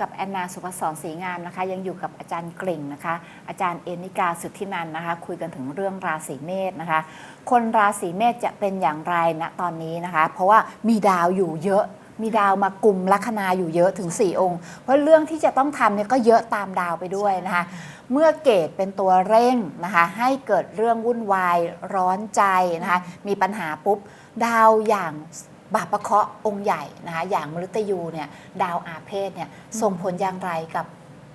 กับแอนนาสุภศรศรีงามนะคะ ยังอยู่กับอาจารย์กลิ่งนะคะ อาจารย์เอนิกาสุทธินันนะคะ คุยกันถึงเรื่องราศีเมษนะคะ คนราศีเมษจะเป็นอย่างไรณตอนนี้นะคะ เพราะว่ามีดาวอยู่เยอะมีดาวมากลุ่มลัคนาอยู่เยอะถึง 4 องค์ เพราะเรื่องที่จะต้องทำเนี่ยก็เยอะตามดาวไปด้วยนะคะ เมื่อเกตเป็นตัวเร่งนะคะ ให้เกิดเรื่องวุ่นวายร้อนใจนะคะ มีปัญหาปุ๊บ ดาวอย่าง บาปประเคราะห์องค์ใหญ่นะคะอย่างมฤตยูเนี่ยดาวอาเพศเนี่ยส่งผลอย่างไรกับ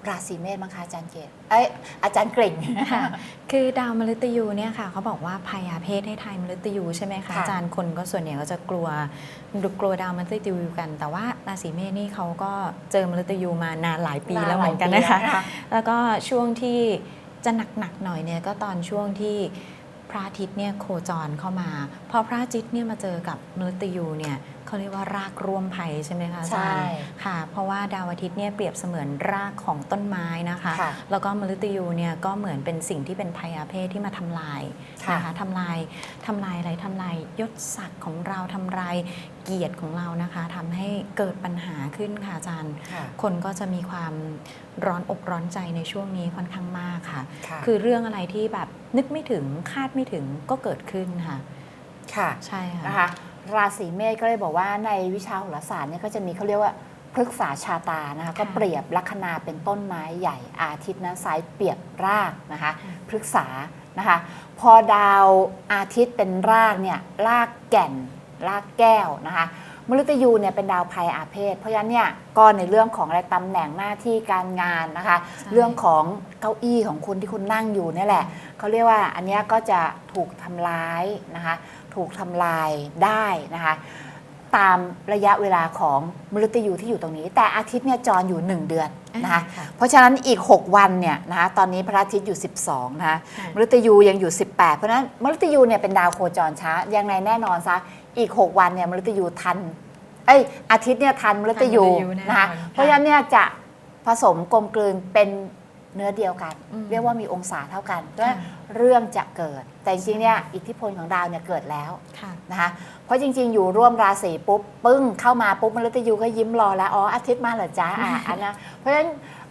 ราศีเมษบ้างคะอาจารย์เกตเอ้ยอาจารย์เกริ่งค่ะคือดาวมฤตยูเนี่ยค่ะเขาบอกว่าพยาเพศให้ทายมฤตยูใช่ไหมคะค่ะอาจารย์คนก็ส่วนใหญ่ก็จะกลัวกลัวดาวมฤตยูกัน แต่ว่าราศีเมษนี่เขาก็เจอมฤตยูมานานหลายปีแล้วเหมือนกันนะคะหลายปีแล้วแล้วก็ช่วงที่จะหนักๆหน่อยเนี่ยก็ตอนช่วงที่พ ระอาทิตย์เนี่ยโคจรเข้ามา พอพระอาทิตย์เนี่ยมาเจอกับมฤตยูเนี่ย เขาเรียกว่ารากร่วมภัยใช่ไหมคะอาจารย์ใช่ค่ะ เพราะว่าดาวอาทิตย์เนี่ยเปรียบเสมือนรากของต้นไม้นะคะค่ะแล้วก็มฤตยูเนี่ยก็เหมือนเป็นสิ่งที่เป็นพยาเพศที่มาทำลายค่ะนะคะทำลายทำลายอะไรทำลายยศศักดิ์ของเราทำลายเกียรติของเรานะคะทำให้เกิดปัญหาขึ้นค่ะอาจารย์ค่ะคนก็จะมีความร้อนอกร้อนใจในช่วงนี้ค่อนข้างมากค่ะค่ะ คือเรื่องอะไรที่แบบนึกไม่ถึงคาดไม่ถึงก็เกิดขึ้นค่ะ ค่ะ ใช่ค่ะนะคะ ราศีเมษก็เลยบอกว่าในวิชาโหราศาสตร์เนี่ยก็จะมีเขาเรียกว่าพฤกษาชาตานะคะก็เปรียบลัคนาเป็นต้นไม้ใหญ่อาทิตย์นั้นซ้ายเปรียบรากนะคะพฤกษานะคะพอดาวอาทิตย์เป็นรากเนี่ยรากแก่น รากแก้วนะคะมฤตยูเนี่ยเป็นดาวภัยอาเพศ เพราะฉะนั้นเนี่ยก็ในเรื่องของอะไรตำแหน่งหน้าที่การงานนะคะใช่เรื่องของเก้าอี้ของคุณที่คุณนั่งอยู่เนี่ยแหละเขาเรียกว่าอันเนี้ยก็จะถูกทำร้ายนะคะ ถูกทำลายได้นะคะตามระยะเวลาของมฤตยูที่อยู่ตรงนี้ แต่อาทิตย์เนี่ยจรอยู่ 1 เดือนนะคะอ่าค่ะเพราะฉะนั้นอีก 6 วันเนี่ยนะคะตอนนี้พระอาทิตย์อยู่ 12นะคะค่ะมฤตยูยังอยู่ 18 เพราะฉะนั้นมฤตยูเนี่ยเป็นดาวโคจรช้ายังไงแน่นอนซะอีก 6 วันเนี่ยมฤตยูทันเอ้ยอาทิตย์เนี่ยทันมฤตยูทันมฤตยูแน่นอนนะคะค่ะเพราะฉะนั้นเนี่ยจะผสมกลมกลืนเป็น เนื้อเดียวกันอืมเรียกว่ามีองศาเท่ากันเพราะฉะนั้นค่ะเรื่องจะเกิด แต่จริงๆเนี่ยอิทธิพลของดาวเนี่ยเกิดแล้วค่ะนะคะเพราะจริงๆ อยู่ร่วมราศีปุ๊บปึ้งเข้ามาปุ๊บมฤตยูก็ยิ้มรอแล้วอ๋ออาทิตย์มาเหรอจ๊ะอะอันนะเพราะฉะนั้น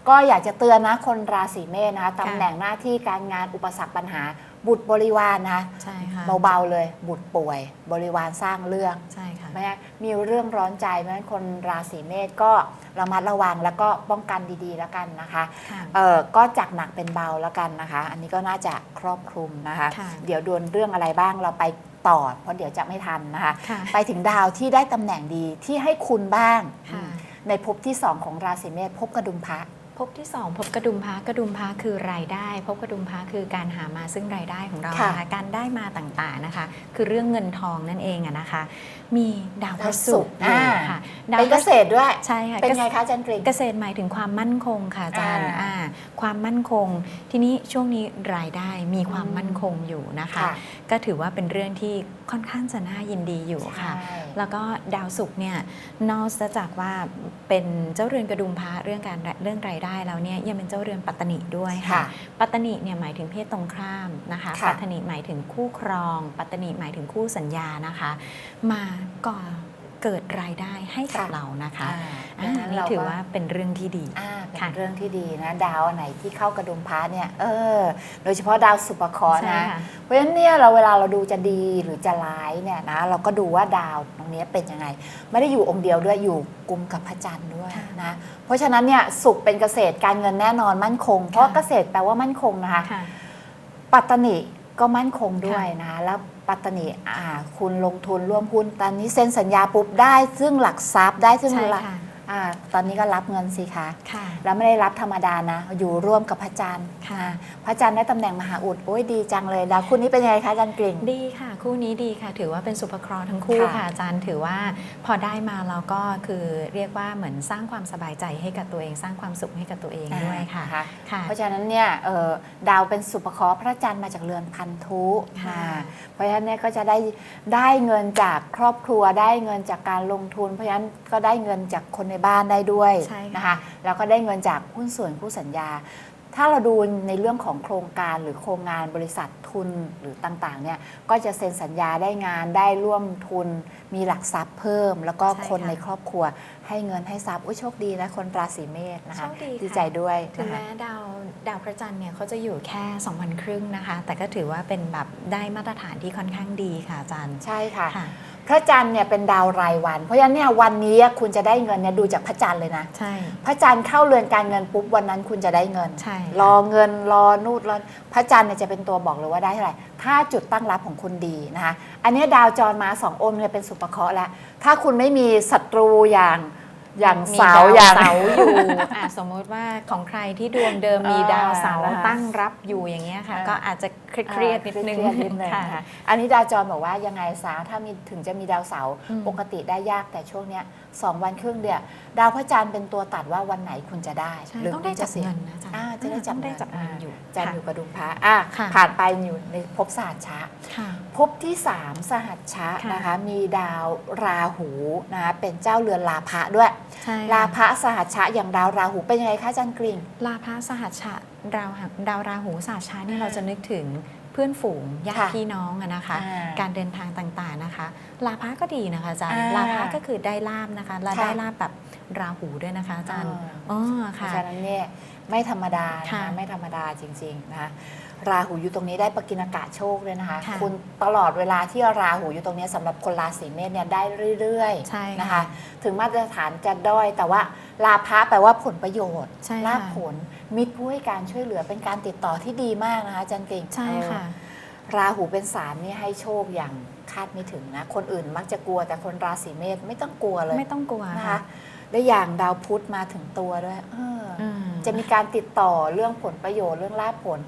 ก็อยากจะเตือนนะคนราศีเมษนะคะตำแหน่งหน้าที่การงานอุปสรรคปัญหา บุตรบริวารนะคะใช่ค่ะเบาๆเลย บุตรป่วย บริวารสร้างเรื่องใช่ค่ะแม้มีเรื่องร้อนใจเพราะฉะนั้นคนราศีเมษก็ระมัดระวังแล้วก็ป้องกันดีๆแล้วกันนะคะค่ะเออก็จากหนักเป็นเบาแล้วกันนะคะ อันนี้ก็น่าจะครอบคลุมนะคะค่ะเดี๋ยวดวนเรื่องอะไรบ้างเราไปต่อเพราะเดี๋ยวจะไม่ทันนะคะค่ะไปถึงดาวที่ได้ตำแหน่งดีที่ให้คุณบ้างค่ะในภพที่2ของราศีเมษภพกระดุมพระ พบที่ 2 พบกระดุมพระกระดุมพระคือรายได้ พบกระดุมพระคือการหามาซึ่งรายได้ของเราค่ะนะคะการได้มาต่างๆนะคะ คือเรื่องเงินทองนั่นเองอะนะคะ มีดาวพดาวระศุศุกกร์ร์อยู่อ่าค่ะเป็นเกษตรด้วย ใช่ค่ะ เป็นไงคะอาจันทริง เกษตรหมายถึงความมั่นคงค่ะอาจารย์อ่าอ่าความมั่นคง ทีนี้ช่วงนี้รายได้มีความอืม มั่นคงอยู่นะคะค่ะก็ถือว่าเป็นเรื่องที่ค่อนข้างจะน่ายินดีอยู่ค่ะ ใช่ แล้วก็ดาวศุกร์เนี่ยนอกจากว่าเป็นเจ้าเรือนกระดุมพระเรื่องการเรื่องรายได้แล้วเนี่ยยังเป็นเจ้าเรือนปัตตนิด้วยค่ะค่ะปัตตนิเนี่ยหมายถึงเพศตรงข้ามนะคะค่ะปัตตนิหมายถึงคู่ครอง ปัตตนิหมายถึงคู่สัญญานะคะ มาก่อ เกิดรายได้ให้กับค่ะเรานะคะอ่าอ่าดังนี่เรถือก็ว่าเป็นเรื่องที่ดีอ่าเป็นค่ะเรื่องที่ดีนะ ดาวอันไหนที่เข้ากระดุมพระเนี่ยเออ โดยเฉพาะดาวสุปเคราะห์ใช่นะค่ะเพราะฉะนั้นเนี่ยเราเวลาเราดูจะดีหรือจะร้ายเนี่ยนะเราก็ดูว่าดาวตรงนี้เป็นยังไง ไม่ได้อยู่องค์เดียวด้วยอยู่กลุ่มกับพระจันทร์ด้วยค่ะนะเพราะฉะนั้นเนี่ยสุขเป็นเกษตรการเงินแน่นอนมั่นคง เพราะค่ะเกษตรแปลว่ามั่นคงนะคะค่ะปัตตนิ ก็มั่นคงด้วยนะแล้วปัตตนิอ่าคุณลงทุนร่วมหุ้นตอนนี้เซ็นสัญญาปุ๊บได้ซึ่งหลักทรัพย์ได้ซึ่งหลักค่ะ อ่าตอนนี้ก็รับเงินสิคะค่ะ แล้วไม่ได้รับธรรมดานะ อยู่ร่วมกับพระจันทร์ค่ะอ่าพระจันทร์ได้ตำแหน่งมหาอุดโอ้ยดีจังเลยดาวคุณนี้เป็นยังไงคะอาจันกริ่ง ดีค่ะ คู่นี้ดีค่ะ ถือว่าเป็นสุภเคราะห์ทั้งคู่ค่ะ ค่ะอาจารย์ถือว่าพอได้มาเราก็คือเรียกว่าเหมือนสร้างความสบายใจให้กับตัวเอง สร้างความสุขให้กับตัวเองด้วยค่ะนค่ะ เพราะฉะนั้นเนี่ยเอ่อดาวเป็นสุปเคราะห์พระจันทร์มาจากเรือนพันธุค่ะ อ่าเพราะฉะนั้นเนี่ยก็จะได้ได้เงินจากครอบครัวได้เงินจากการลงทุน เพราะฉะนั้นก็ได้เงินจากคนในบ้านได้ด้วยใช่ค่ะ นะคะแล้วก็ได้เงินจากหุ้นส่วนคู่สัญญา ถ้าเราดูในเรื่องของโครงการหรือโครงงานบริษัททุนหรือต่างๆเนี่ยก็จะเซ็นสัญญาได้งานได้ร่วมทุน มีหลักทรัพย์เพิ่ม แล้วก็ใช่คนค่ะในครอบครัว ให้เงินให้ทรัพย์อุ้ยโชคดีนะคนราศีเมษนะคะโชคดีค่ะดีใจด้วยถึงนะคะ แม้ดาวดาวพระจันทร์เนี่ยเขาจะอยู่แค่2วันครึ่งนะคะ แต่ก็ถือว่าเป็นแบบได้มาตรฐานที่ค่อนข้างดีค่ะอาจารย์ใช่ค่ะ ค่ะ พระจันทร์เนี่ยเป็นดาวรายวัน เพราะฉะนั้นเนี่ยวันนี้คุณจะได้เงินเนี่ยดูจากพระจันทร์เลยนะ ใช่ พระจันทร์เข้าเรือนการเงินปุ๊บวันนั้นคุณจะได้เงิน ใช่ รอเงินรอนูดรอพระจันทร์เนี่ยจะเป็นตัวบอกเลยว่าได้เท่าไหร่ ถ้าจุดตั้งรับของคุณดีนะคะ อันนี้ดาวจรมาสององค์เนี่ยเป็นสุปเคราะห์แล้ว ถ้าคุณไม่มีศัตรูอย่าง อย่างมีเสาดาวอย่าง เสาอยู่อะสมมุติว่าของใครที่ดวงเดิมมีอ่าดาวเสานะคะตั้งรับอยู่อย่างเงี้ยค่ะ อ่า ก็อาจจะเครียดๆนิดนึงเครียดๆนิดนึงค่ะ นะคะอันนี้ดาวจรบอกว่ายังไงซะถ้ามีถึงจะมีดาวเสาร์อืม ปกติได้ยากแต่ช่วงเนี้ยสองวันครึ่งเดียวดาวพระจันทร์เป็นตัวตัดว่าวันไหนคุณจะได้ใช่หรือต้องได้คุณจัจะบเสีย เงินนะอาจารย์อ่าจะได้จับต้องได้เงิน จับเงินอยู่จันทร์ค่ะอยู่กับดุมพระอะค่ะ ผ่านไปอยู่ในภพศาสตร์ชะ ค่ะ ภพที่ 3 สหัชชะค่ะ นะคะ มีดาวราหูนะคะเป็นเจ้าเรือนลาภะด้วย ใช่ลาค่ะภะสหัชชะอย่างดาวราหูเป็นยังไงคะอาจันกริ่งลาภะสหัสชะดาวหักดาวราหูสาชาเนี่ยอ่าเราจะนึกถึงเพื่อนฝูงญาติค่ะพี่น้องอะนะคะอ่าการเดินทางต่างๆนะคะ ลาภะก็ดีนะคะอาจารย์อ่าลาภะก็คือได้ลาบนะคะและค่ะได้ลาบแบบราหูด้วยนะคะอาจารย์อ่าอ๋อเพค่ะราะฉะนั้นเนี่ยไม่ธรรมดานะค่ะคะไม่ธรรมดาจริงๆนะคะ ราหูอยู่ตรงนี้ได้ปกินอากาศโชคเลยนะคะค่ะณตลอดเวลาที่ราหูอยู่ตรงนี้สำหรับคนราศีเมษเนี่ยได้เรื่อยๆใช่นะคะค่ะถึงมาตรฐานจะด้อยแต่ว่าลาภะแปลว่าผลประโยชน์ ใช่ลาค่ะภผลมิตรผู้ให้การช่วยเหลือเป็นการติดต่อที่ดีมากนะคะอาจันเก่งใช่ค่ะ เออราหูเป็นสามนี่ให้โชคอย่างคาดไม่ถึงนะ คนอื่นมักจะกลัวแต่คนราศีเมษไม่ต้องกลัวเลยไม่ต้องกลัวนะค่ะคะและอย่างดาวพุธมาถึงตัวด้วยเอออ อืม จะมีการติดต่อเรื่องผลประโยชน์เรื่องลาภผล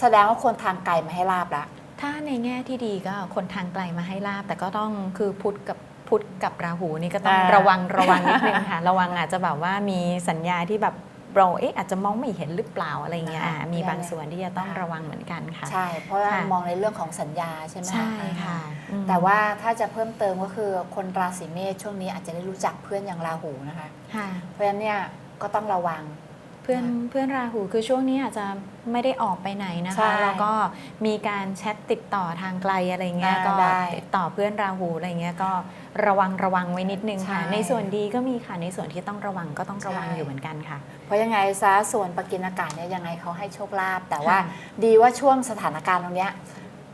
แสดงว่าคนทางไกลมาให้ลาบละถ้าในแง่ที่ดีก็คนทางไกลมาให้ลาบ แต่ก็ต้องคือพุทธกับพุทธกับราหูนี่ก็ต้องอ่าระวังระวังนิดนึงค่ะระวังอาจจะแบบว่ามีสัญญาที่แบบเราเอ๊ะอาจจะมองไม่เห็นหรือเปล่าอะไรเงี้ยอ่ามีบางส่วนที่จะต้องระวังเหมือนกันค่ะ ใช่ เพราะว่าค่ะมองในเรื่องของสัญญาใช่ไหมใช่ค่ะอืมแต่ว่าถ้าจะเพิ่มเติมก็คือคนราศีเมษช่วงนี้อาจจะได้รู้จักเพื่อนอย่างราหูนะคะค่ะเพราะฉะนั้นเนี่ยก็ต้องระวัง เพื่อนเพื่อนราหูคือช่วงนี้อาจจะไม่ได้ออกไปไหนนะใช่คะ แล้วก็มีการแชทติดต่อทางไกลอะไรเงี้ยอ่าก็ได้ติดต่อเพื่อนราหูอะไรเงี้ยก็ระวังระวังไว้นิดนึงค่ะใช่ในส่วนดีก็มีค่ะในส่วนที่ต้องระวังก็ต้องระวังใช่อยู่เหมือนกันค่ะ เพราะยังไงซะส่วนปกินอากาศเนี่ยยังไงเขาให้โชคลาภแต่ว่าค่ะดีว่าช่วงสถานการณ์ตรงเนี้ย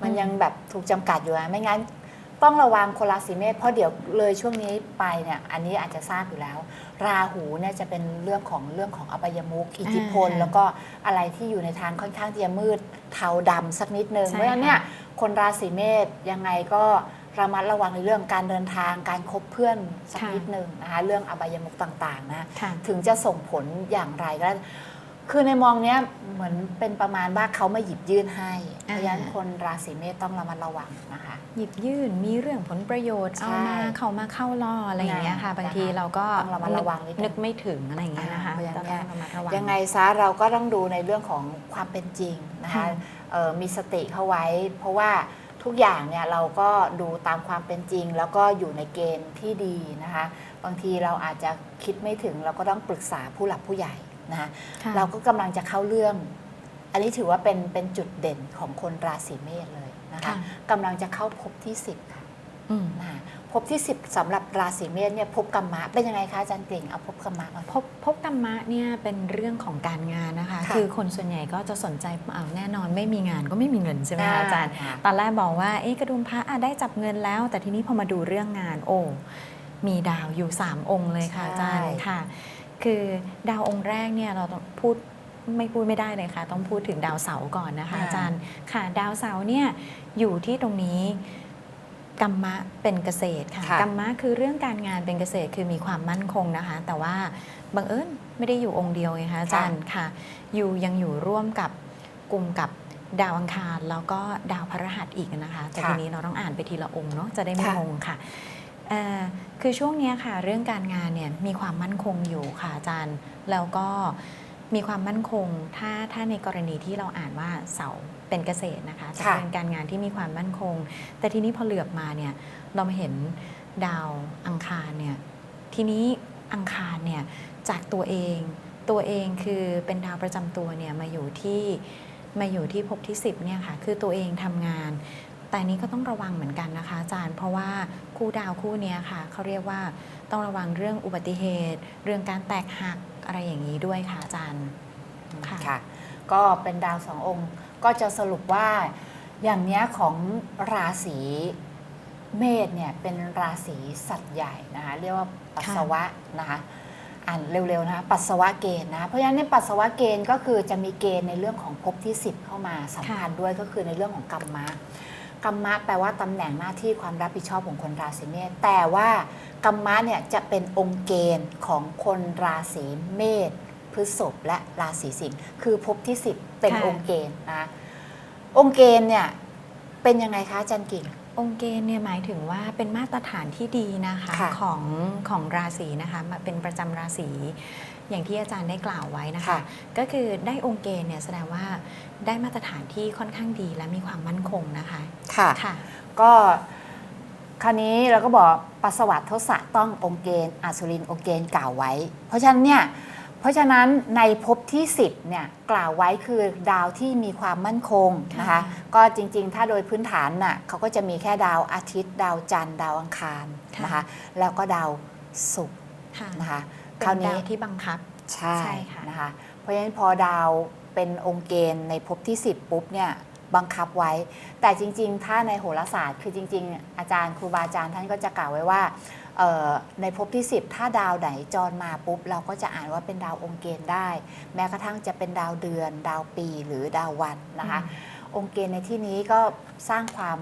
มันอืมยังแบบถูกจำกัดอยู่นะไม่งั้น ต้องระวังคนราศีเมษเพราะเดี๋ยวเลยช่วงนี้ไปเนี่ยอันนี้อาจจะทราบอยู่แล้ว ราหูเนี่ยจะเป็นเรื่องของเรื่องของอบายมุกอิทธิพลอ่าแล้วก็อะไรที่อยู่ในทางค่อนข้างที่จะมืดเทาดำสักนิดนึงใช่เพราะฉะนั้นเนี่ยค่ะคนราศีเมษยังไงก็ระมัดระวังในเรื่องการเดินทางการคบเพื่อนสักนิดนึงนะคะเรื่องอบายมุกต่างๆนะค่ะถึงจะส่งผลอย่างไรก็ได้ คือในมองเนี้ยเหมือนเป็นประมาณว่าเขามาหยิบยื่นให้เพอ่า ราะฉะนั้นคนราศีเมษต้องระมัดระวังนะคะ หยิบยื่นมีเรื่องผลประโยชน์ ใช่เอามาเข้ามาเข้าล่ออะไรอย่างเงี้ยค่ะนะคะบางทีเราก็ต้องระมัดระวังนิดนึงนึกไม่ถึงอะไรอย่างเงี้ยนะคะอ่าเพราะฉะนั้นก็ต้องระมัดระวัง ยังไงซะเราก็ต้องดูในเรื่องของความเป็นจริงนะคะค่ะเอ่อมีสติเข้าไว้ เพราะว่าทุกอย่างเนี่ยเราก็ดูตามความเป็นจริง แล้วก็อยู่ในเกณฑ์ที่ดีนะคะ บางทีเราอาจจะคิดไม่ถึงเราก็ต้องปรึกษาผู้หลักผู้ใหญ่ นะคะค่ะเราก็กำลังจะเข้าเรื่อง อันนี้ถือว่าเป็นเป็นจุดเด่นของคนราศีเมษเลยนะคะค่ะ กำลังจะเข้าภพที่ 10ค่ะอืมนะคะภพที่ 10สำหรับราศีเมษเนี่ยภพกรรมะเป็นยังไงคะอาจารย์เก่งเอาภพกรรมะก่อน พบพบกรรมะเนี่ยเป็นเรื่องของการงานนะคะ ค่ะคือคนส่วนใหญ่ก็จะสนใจเอาแน่นอนไม่มีงานก็ไม่มีเงินใช่ไหมคะอาจารย์ค่ะตอนแรกบอกว่าเอ๊ะกระดุมพระอะได้จับเงินแล้ว แต่ทีนี้พอมาดูเรื่องงานโอ้มีดาวอยู่ 3 องค์เลยค่ะใช่อาจารย์ค่ะ คือดาวองค์แรกเนี่ยเราต้องพูดไม่พูดไม่ได้เลยค่ะ ต้องพูดถึงดาวเสาร์ก่อนนะคะอ่าอาจารย์ค่ะ ดาวเสาร์เนี่ยอยู่ที่ตรงนี้กรรมะเป็นเกษตรค่ะค่ะกรรมะคือเรื่องการงานเป็นเกษตรคือมีความมั่นคงนะคะ แต่ว่าบังเอิญไม่ได้อยู่องค์เดียวไงคะอาจารย์ค่ะ อยู่ยังอยู่ร่วมกับกลุ่มกับดาวอังคารแล้วก็ดาวพฤหัสอีกนะคะแต่ค่ะทีนี้เราต้องอ่านไปทีละองค์เนาะจะได้ไม่ค่ะงงค่ะเอ่อ คือช่วงเนี้ยค่ะเรื่องการงานเนี่ยมีความมั่นคงอยู่ค่ะอาจารย์ แล้วก็มีความมั่นคงถ้าถ้าในกรณีที่เราอ่านว่าเสาเป็นเกษตรนะคะจะค่ะเป็นการงานที่มีความมั่นคง แต่ทีนี้พอเหลือบมาเนี่ยเรามาเห็นดาวอังคารเนี่ยทีนี้อังคารเนี่ยจากตัวเองตัวเองคือเป็นดาวประจำตัวเนี่ยมาอยู่ที่มาอยู่ที่ภพที่ 10เนี่ยค่ะคือตัวเองทำงาน แต่นี้ก็ต้องระวังเหมือนกันนะคะอาจารย์ เพราะว่าคู่ดาวคู่นี้ค่ะเขาเรียกว่าต้องระวังเรื่องอุบัติเหตุ เรื่องการแตกหักอะไรอย่างนี้ด้วยค่ะอาจารย์ค่ะคะก็เป็นดาวสององค์ ก็จะสรุปว่าอย่างนี้ของราศีเมษเนี่ยเป็นราศีสัตว์ใหญ่นะคะเรียกว่าปัสสาวะนะคะอ่านเร็วๆนะคะปัสสาวะเกณฑ์นะเพราะฉะนั้นในปัสสาวะเกณฑ์ก็คือจะมีเกณฑ์ในเรื่องของภพที่ 10 เข้ามาสัมพันธ์ด้วยก็คือในเรื่องของกรรมะ กรรมะแปลว่าตำแหน่งหน้าที่ความรับผิดชอบของคนราศีเมษแต่ว่ากรรมะเนี่ยจะเป็นองค์เกณฑ์ของคนราศีเมษพฤษภและราศีสิงห์คือภพที่ 10 เป็นค่ะ องค์เกณฑ์นะองค์เกณฑ์เนี่ยเป็นยังไงคะอาจันกิ่ง องค์เกณฑ์เนี่ยหมายถึงว่าเป็นมาตรฐานที่ดีนะคะค่ะของของราศีนะคะมาเป็นประจำราศีอย่างที่อาจารย์ได้กล่าวไว้นะคะ ค่ะ ก็คือได้องค์เกณฑ์เนี่ยแสดงว่าได้มาตรฐานที่ค่อนข้างดีและมีความมั่นคงนะคะ ค่ะ ค่ะ ก็คราวนี้เราก็บอกปัสสาวะทศะต้ององค์เกณฑ์อสุรินทร์องค์เกณฑ์กล่าวไว้ เพราะฉะนั้นเนี่ยเพราะฉะนั้นในภพที่ 10เนี่ยกล่าวไว้คือดาวที่มีความมั่นคงนะคะค่ะ ก็จริงๆ ถ้าโดยพื้นฐานน่ะเขาก็จะมีแค่ดาวอาทิตย์ ดาวจันทร์ ดาวอังคารนะคะแล้วก็ดาวศุกร์ค่ะนะคะเป็นคราวดานี้ วที่บังคับ ใช่ใช่ค่ะ นะคะเพราะฉะนั้นพอดาวเป็นองค์เกณฑ์ในภพที่ 10 ปุ๊บเนี่ย บังคับไว้ แต่จริง ๆ ถ้าในโหราศาสตร์ คือจริง ๆ อาจารย์ครูบาอาจารย์ท่านก็จะกล่าวไว้ว่าเอ่อในภพที่ 10 ถ้าดาวไหนจรมาปุ๊บ เราก็จะอ่านว่าเป็นดาวองค์เกณฑ์ได้ แม้กระทั่งจะเป็นดาวเดือน ดาวปีหรือดาววันนะคะ องค์เกณฑ์ในที่นี้ก็สร้างความ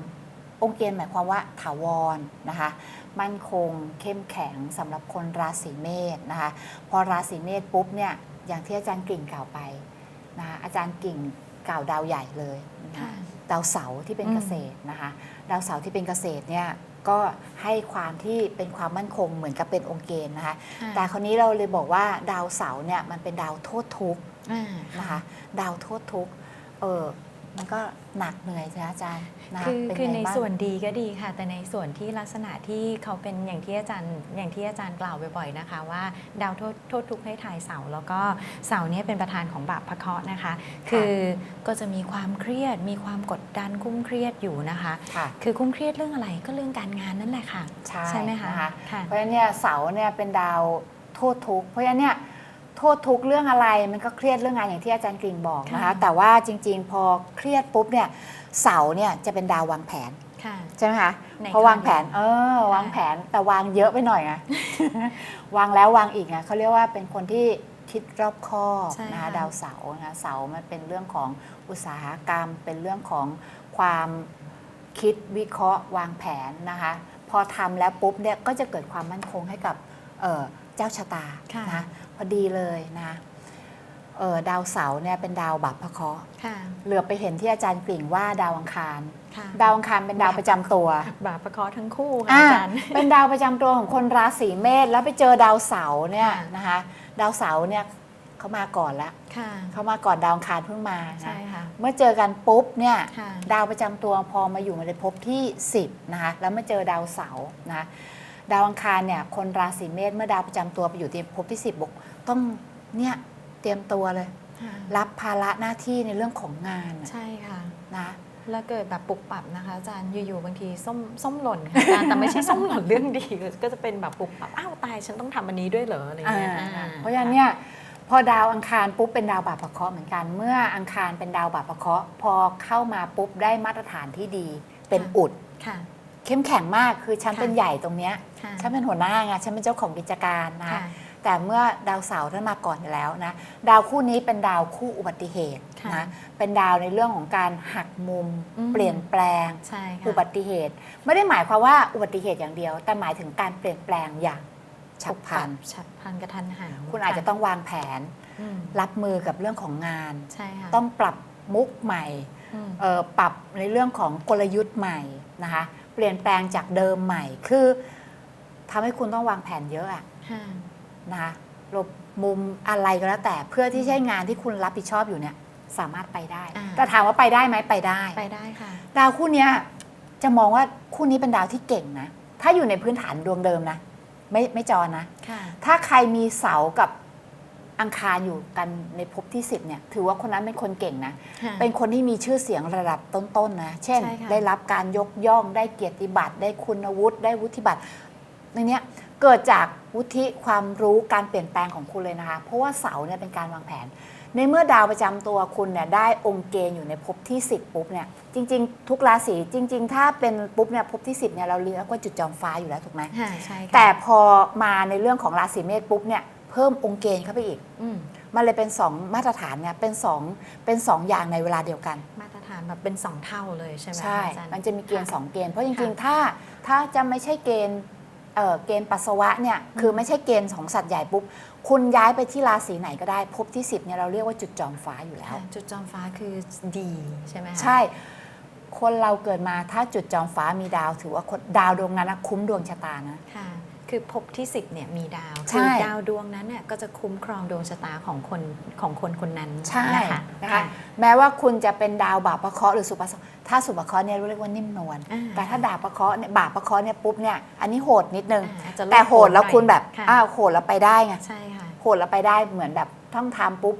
องค์เกณฑ์หมายความว่าถาวรนะคะ มั่นคงเข้มแข็งสำหรับคนราศีเมษนะคะ พอราศีเมษปุ๊บเนี่ยอย่างที่อาจารย์กิ่งกล่าวไปนะคะอาจารย์กิ่ง กล่าวดาวใหญ่เลยนะคะค่ะดาวเสาร์ที่เป็นอืมเกษตรนะคะดาวเสาร์ที่เป็นเกษตรเนี่ยก็ให้ความที่เป็นความมั่นคงเหมือนกับเป็นองค์เกณฑ์นะคะค่ะแต่คราวนี้เราเลยบอกว่าดาวเสาร์เนี่ยมันเป็นดาวโทษทุกข์อ่านะคะดาวโทษทุกข์เออ มันก็หนักเหนื่อยใช่ไหมอาจารย์นะคือเป็คือไงในบ้าง ส่วนดีก็ดีค่ะ แต่ในส่วนที่ลักษณะที่เขาเป็นอย่างที่อาจารย์อย่างที่อาจารย์กล่าวบ่อยๆนะคะ ว่าดาวโทษโทษทุกข์ให้ทายเสาร์แล้วก็เสาร์เนี่ยเป็นประธานของบาปพระเคราะห์นะคะ คือก็จะมีความเครียด มีความกดดันคุ้มเครียดอยู่นะคะ ค่ะ คือคุ้มเครียดเรื่องอะไรก็เรื่องการงานนั่นแหละค่ะ ใช่ไหมคะนะคะค่ะเพราะฉะนั้นเนี่ยเสาเนี่ยเป็นดาวโทษทุกข์เพราะฉะนั้นเนี่ย โทษทุกข์เรื่องอะไร มันก็เครียดเรื่องงานอย่างที่อาจารย์กริ่งบอกนะคะค่ะแต่ว่าจริง ๆ พอเครียดปุ๊บเนี่ยเสาเนี่ยจะเป็นดาววางแผนค่ะใช่ไหมคะในพอวางแผนข้อเดียวเออวางแผนแต่วางเยอะไปหน่อยไงวางแล้ววางอีกไงเขาเรียกว่าเป็นคนที่คิดรอบคอบใช่นะคะค่ะดาวเสาร์นะคะเสาร์มันเป็นเรื่องของอุตสาหกรรม เป็นเรื่องของความคิดวิเคราะห์ วางแผนนะคะ พอทำแล้วปุ๊บเนี่ยก็จะเกิดความมั่นคงให้กับเอ่อเจ้าชะตาค่ะนะ พอดีเลยนะเอ่อดาวเสาร์เนี่ยเป็นดาวบัพพะเคราะห์ค่ะเหลือไปเห็นที่อาจารย์กลิ่งว่าดาวอังคารค่ะดาวอังคารเป็นดาวประจำตัวบาปพระเคราะห์ทั้งคู่ค่ะอ่าอาจารย์ เป็นดาวประจำตัวของคนราศีเมษแล้วไปเจอดาวเสาร์เนี่ยค่ะนะคะ ดาวเสาร์เนี่ยเขามาก่อนแล้วค่ะเขามาก่อนดาวอังคารเพิ่งมาใช่นะค่ะ เมื่อเจอกันปุ๊บเนี่ยค่ะดาวประจำตัวพอมาอยู่ในภพที่ 10นะคะแล้วมาเจอดาวเสาร์นะคะดาวอังคารเนี่ยคนราศีเมษเมื่อดาวประจำตัวไปอยู่ที่ภพที่10บอก ต้องเนี่ยเตรียมตัวเลยค่ะรับภาระหน้าที่ในเรื่องของงานน่ะใช่ค่ะนะแล้วเกิดแบบปุบปับนะคะอาจารย์อยู่ๆบางทีส้มส้มหล่นค่ะอาจารย์แต่ไม่ใช่ส้มหล่นเรื่องดีก็จะเป็นแบบปุบปับอ้าวตายฉันต้องทำอันนี้ด้วยเหรออะไรอย่างเงี้ยอ่าอ่าเพราะฉะนั้นเนี่ยพอดาวอังคารปุ๊บเป็นดาวบาปพระเคราะห์เหมือนกัน เมื่ออังคารเป็นดาวบาปพระเคราะห์พอเข้ามาปุ๊บได้มาตรฐานที่ดี เป็นอุดค่ะเข้มแข็งมากคือฉันค่ะเป็นใหญ่ตรงเนี้ยค่ะฉันเป็นหัวหน้าไงฉันเป็นเจ้าของกิจการนะค่ะ แต่เมื่อดาวเสาร์ท่านมาก่อนอยู่แล้วนะดาวคู่นี้เป็นดาวคู่อุบัติเหตุค่ะนะเป็นดาวในเรื่องของการหักมุมอืมเปลี่ยนแปลงใช่ค่ะอุบัติเหตุ ไม่ได้หมายความว่าอุบัติเหตุอย่างเดียว แต่หมายถึงการเปลี่ยนแปลงอย่างฉับพลันปุบปับฉับพลันกระทันหันคุณอาจจะต้องวางแผนอืมรับมือกับเรื่องของงานใช่ค่ะต้องปรับมุกใหม่อืมเอ่อปรับในเรื่องของกลยุทธ์ใหม่นะคะเปลี่ยนแปลงจากเดิมใหม่คือทำให้คุณต้องวางแผนเยอะอะค่ะ นะคะหลบมุมอะไรก็แล้วแต่เพื่อที่ใช้งานที่คุณรับผิดชอบอยู่เนี่ยสามารถไปได้อ่าแต่ถามว่าไปได้ไหมไปได้ ไปได้ค่ะ ดาวคู่เนี้ยจะมองว่าคู่นี้เป็นดาวที่เก่งนะ ถ้าอยู่ในพื้นฐานดวงเดิมนะ ไม่ไม่จอนะค่ะถ้าใครมีเสากับอังคารอยู่กันในภพที่ 10เนี่ยถือว่าคนนั้นเป็นคนเก่งนะค่ะเป็นคนที่มีชื่อเสียงระดับต้นๆนะ เช่นใช่ค่ะได้รับการยกย่องได้เกียรติบัตรได้คุณวุฒิได้วุฒิบัตรในเนี้ย เกิดจากวุฒิความรู้การเปลี่ยนแปลงของคุณเลยนะคะ เพราะว่าเสาเนี่ยเป็นการวางแผน ในเมื่อดาวประจำตัวคุณเนี่ยได้องค์เกณฑ์อยู่ในภพที่ 10 ปุ๊บเนี่ยจริง ๆ ทุกราศีจริง ๆ ถ้าเป็นปุ๊บเนี่ยภพที่ 10เนี่ยเราเรียกว่าจุดจอมฟ้าอยู่แล้วถูกไหมค่ะใช่ค่ะแต่พอมาในเรื่องของราศีเมษปุ๊บเนี่ยเพิ่มองค์เกณฑ์เข้าไปอีกอืมมันเลยเป็น 2 มาตรฐานเนี่ยเป็น2เป็นสองอย่างในเวลาเดียวกัน มาตรฐานแบบเป็นสองเท่าเลยใช่ไหมคะใช่อาจารย์มันจะมีเกณฑ์ค่ะ2เกณฑ์เพราะจริงค่ะๆถ้าถ้าจะไม่ใช่เกณฑ์ เอ่อเกณฑ์ปัสสาวะเนี่ยคือไม่ใช่เกณฑ์ของสัตว์ใหญ่ปุ๊บ คุณย้ายไปที่ราศีไหนก็ได้พบที่ 10เนี่ยเราเรียกว่าจุดจอมฟ้าอยู่แล้วค่ะจุดจอมฟ้าคือดีใช่ไหมคะใช่ คนเราเกิดมาถ้าจุดจอมฟ้ามีดาวถือว่าคนดาวดวงนั้นนะคุ้มดวงชะตานะ ค่ะคือภพที่10เนี่ยมีดาวใช่คือดาวดวงนั้นเนี่ยก็จะคุ้มครองดวงชะตาของคนของคนคนนั้นใช่นะคะนะคะแม้ว่าคุณจะเป็นดาวบาปประเคราะห์หรือสุภาษถ้าสุภเคราะห์เนี่ยเรียกว่านิ่มนวลอ่าแต่ถ้าดาบประเคราะห์เนี่ยบาปประเคราะห์เนี่ยปุ๊บเนี่ยอันนี้โหดนิดนึงอ่าอาจจะแต่โหดแล้วคุณแบบค่ะอ้าวโหดแล้วไปได้ไงใช่ค่ะโหดแล้วไปได้เหมือนแบบต้องทำปุ๊บ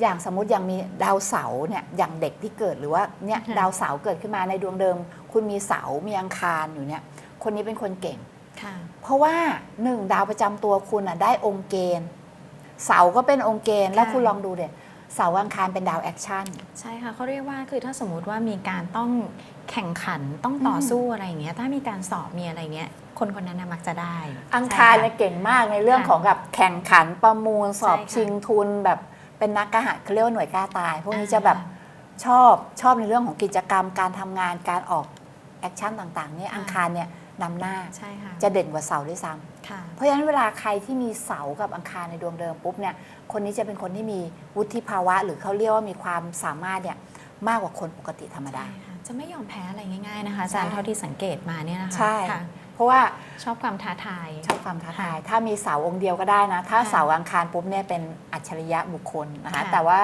อย่างสมมติอย่างมีดาวเสาร์เนี่ยอย่างเด็กที่เกิดหรือว่าเนี่ยค่ะดาวเสาร์เกิดขึ้นมาในดวงเดิม คุณมีเสาร์มีอังคารอยู่เนี่ยคนนี้เป็นคนเก่งค่ะ เพราะว่าหนึ่งดาวประจำตัวคุณอะได้องค์เกณฑ์เสาร์ก็เป็นองค์เกณฑ์แล้วค่ะคุณลองดูเด็เสาร์อังคารเป็นดาวแอคชั่นใช่ค่ะเขาเรียกว่าคือถ้าสมมุติว่ามีการต้องแข่งขันต้องต่ออมสู้อะไรอย่างเงี้ยถ้ามีการสอบมีอะไรเงี้ยคนคนนั้นนะมักจะได้ อังคารใช่เนี่ยค่ะเก่งมากในเรื่องค่ะของแบบแข่งขันประมูลสอบใช่ค่ะชิงทุนแบบเป็นนักกหาเขาเรียกว่าหน่วยกล้าตาย พวกนี้อ่าจะแบบชอบชอบในเรื่องของกิจกรรมการทำงานการออกแอคชั่นต่างๆเนี่ยอังคารเนี่ย นำหน้าใช่ค่ะจะเด่นกว่าเสาร์ด้วยซ้ำค่ะเพราะฉะนั้นเวลาใครที่มีเสาร์กับอังคารในดวงเดิมปุ๊บเนี่ยคนนี้จะเป็นคนที่มีวุฒิภาวะ หรือเขาเรียกว่ามีความสามารถเนี่ยมากกว่าคนปกติธรรมดาใช่ค่ะจะไม่ยอมแพ้อะไรง่ายๆนะคะอาจารย์ใช่เท่าที่สังเกตมาเนี่ยนะคะใช่ค่ะเพราะว่าชอบความท้าทาย ชอบความท้าทายค่ะถ้ามีเสาองค์เดียวก็ได้นะ ถ้าค่ะเสาอังคารปุ๊บเนี่ยเป็นอัจฉริยะบุคคลนะคะค่ะแต่ว่า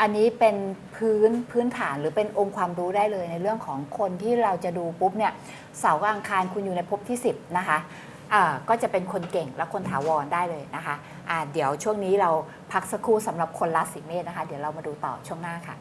อันนี้เป็นพื้นพื้นฐานหรือเป็นองค์ความรู้ได้เลยในเรื่องของคนที่เราจะดูปุ๊บเนี่ยเสากับอังคารคุณอยู่ในภพที่ 10 นะคะก็จะเป็นคนเก่งและคนถาวรได้เลยนะคะะเดี๋ยวช่วงนี้เราพักสักครู่สำหรับคนราศีเมษนะคะ เดี๋ยวเรามาดูต่อช่วงหน้าค่ะ